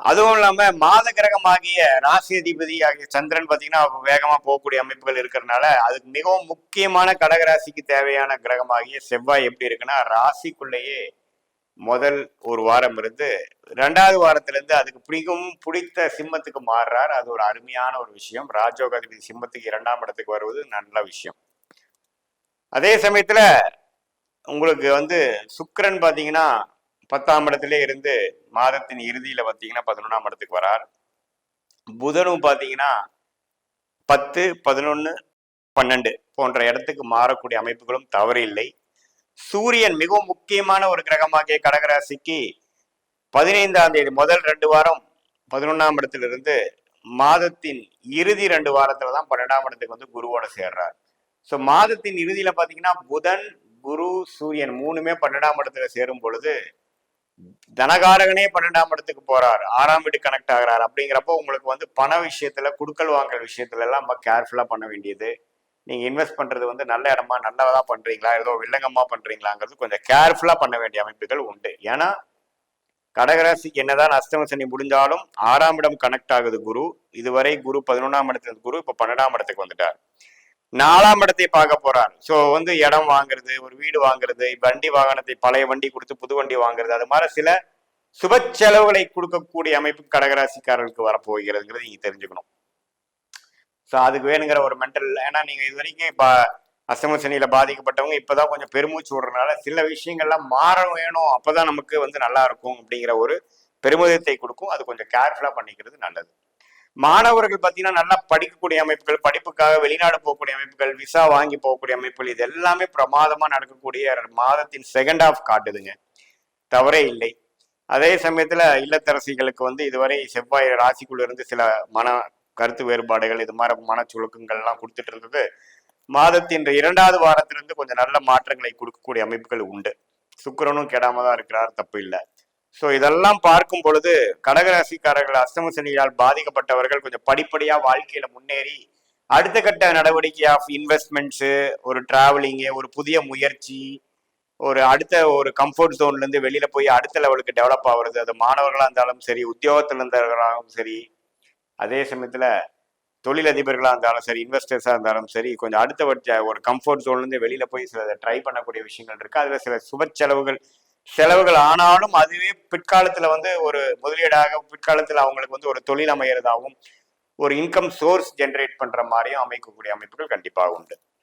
அதுவும் இல்லாம மாத கிரகமாகிய ராசி அதிபதி ஆகிய சந்திரன் பாத்தீங்கன்னா வேகமா போகக்கூடிய அமைப்புகள் இருக்கிறதுனால அதுக்கு மிகவும் முக்கியமான கடகராசிக்கு தேவையான கிரகமாகிய செவ்வாய் எப்படி இருக்குன்னா ராசிக்குள்ளேயே முதல் ஒரு வாரம் இருந்து ரெண்டாவது வாரத்துல இருந்து அதுக்கு பிடிக்கும் பிடித்த சிம்மத்துக்கு மாறுறார். அது ஒரு அருமையான ஒரு விஷயம். ராஜோகாதிபதி சிம்மத்துக்கு இரண்டாம் இடத்துக்கு வருவது நல்ல விஷயம். அதே சமயத்துல உங்களுக்கு வந்து சுக்கிரன் பாத்தீங்கன்னா பத்தாம் இடத்திலே இருந்து மாதத்தின் இறுதியில பார்த்தீங்கன்னா பதினொன்றாம் இடத்துக்கு வரார். புதனும் பார்த்தீங்கன்னா பத்து பதினொன்னு பன்னெண்டு போன்ற இடத்துக்கு மாறக்கூடிய அமைப்புகளும் தவறு இல்லை. சூரியன் மிகவும் முக்கியமான ஒரு கிரகமாகிய கடகராசிக்கு பதினைந்தாம் தேதி முதல் ரெண்டு வாரம் பதினொன்றாம் இடத்திலிருந்து மாதத்தின் இறுதி ரெண்டு வாரத்துல தான் பன்னெண்டாம் இடத்துக்கு வந்து குருவோட சேர்றார். ஸோ மாதத்தின் இறுதியில பார்த்தீங்கன்னா புதன் குரு சூரியன் மூணுமே பன்னெண்டாம் இடத்துல சேரும் பொழுது தனகாரகனே பன்னெண்டாம் இடத்துக்கு போறார். ஆறாம் வீடு கனெக்ட் ஆகிறார். அப்படிங்கிறப்போ உங்களுக்கு வந்து பண விஷயத்துல குடுக்கல் வாங்குற விஷயத்துல எல்லாம் ரொம்ப கேர்ஃபுல்லா பண்ண வேண்டியது. நீங்க இன்வெஸ்ட் பண்றது வந்து நல்ல இடமா நல்லதா பண்றீங்களா? ஏதோ வில்லங்கமா பண்றீங்களாங்கிறது கொஞ்சம் கேர்ஃபுல்லா பண்ண வேண்டிய அமைப்புகள் உண்டு. ஏன்னா கடகராசிக்கு என்னதான் அஷ்டம சனி முடிஞ்சாலும் ஆறாம் இடம் கனெக்ட் ஆகுது குரு. இதுவரை குரு பதினொன்றாம் இடத்துல குரு இப்ப பன்னெண்டாம் இடத்துக்கு வந்துட்டார். நாலாம் இடத்தை பார்க்க போறார் ஸோ வந்து இடம் வாங்குறது ஒரு வீடு வாங்குறது வண்டி வாகனத்தை பழைய வண்டி கொடுத்து புது வண்டி வாங்குறது அது மாதிரி சில சுப செலவுகளை கொடுக்கக்கூடிய அமைப்பு கடகராசிக்காரர்களுக்கு வரப்போகிறதுங்கிறது நீங்க தெரிஞ்சுக்கணும். ஸோ அதுக்கு வேணுங்கிற ஒரு மென்டல் ஏன்னா நீங்க இது வரைக்கும் இப்போ அசம சனியில பாதிக்கப்பட்டவங்க இப்பதான் கொஞ்சம் பெருமூச்சு விடுறதுனால சில விஷயங்கள்லாம் மாற வேணும் அப்பதான் நமக்கு வந்து நல்லா இருக்கும் அப்படிங்கிற ஒரு பெருமிதத்தை கொடுக்கும். அது கொஞ்சம் கேர்ஃபுல்லா பண்ணிக்கிறது நல்லது. மாணவர்கள் பார்த்தீங்கன்னா நல்லா படிக்கக்கூடிய அமைப்புகள் படிப்புக்காக வெளிநாடு போகக்கூடிய அமைப்புகள் விசா வாங்கி போகக்கூடிய அமைப்புகள் இது எல்லாமே பிரமாதமாக நடக்கக்கூடிய மாதத்தின் செகண்ட் ஆஃப் காட்டுதுங்க. தவறே இல்லை. அதே சமயத்தில் இல்லத்தரசிகளுக்கு வந்து இதுவரை செவ்வாய் ராசிக்குள்ள இருந்து சில மன கருத்து வேறுபாடுகள் இது மாதிரி மன சுழுக்கங்கள்லாம் கொடுத்துட்டு இருந்தது மாதத்தின் இரண்டாவது வாரத்திலிருந்து கொஞ்சம் நல்ல மாற்றங்களை கொடுக்கக்கூடிய அமைப்புகள் உண்டு. சுக்கரனும் கெடாம தான் இருக்கிறார் தப்பு இல்லை. ஸோ இதெல்லாம் பார்க்கும் பொழுது கடகராசிக்காரர்கள் அஸ்தம சனியால் பாதிக்கப்பட்டவர்கள் கொஞ்சம் படிப்படியாக வாழ்க்கையில் முன்னேறி அடுத்த கட்ட நடவடிக்கை ஆஃப் இன்வெஸ்ட்மெண்ட்ஸு ஒரு டிராவலிங்கு ஒரு புதிய முயற்சி ஒரு அடுத்த ஒரு கம்ஃபர்ட் ஜோன்ல வெளியில் போய் அடுத்த லெவலுக்கு டெவலப் ஆகுறது அது மாணவர்களாக இருந்தாலும் சரி உத்தியோகத்தில் இருந்தவர்களாகவும் சரி அதே சமயத்தில் தொழிலதிபர்களாக இருந்தாலும் சரி இன்வெஸ்டர்ஸாக இருந்தாலும் சரி கொஞ்சம் அடுத்த ஒரு கம்ஃபர்ட் ஜோன்ல வெளியில் போய் சில ட்ரை பண்ணக்கூடிய விஷயங்கள் இருக்குது அதில் சில சுப செலவுகள் செலவுகள் ஆனாலும் அதுவே பிற்காலத்துல வந்து ஒரு முதலீடாக பிற்காலத்துல அவங்களுக்கு வந்து ஒரு தொழில் அமையறதாகவும் ஒரு இன்கம் சோர்ஸ் ஜென்ரேட் பண்ற மாதிரியும் அமைக்கக்கூடிய அமைப்புகள் கண்டிப்பாக உண்டு.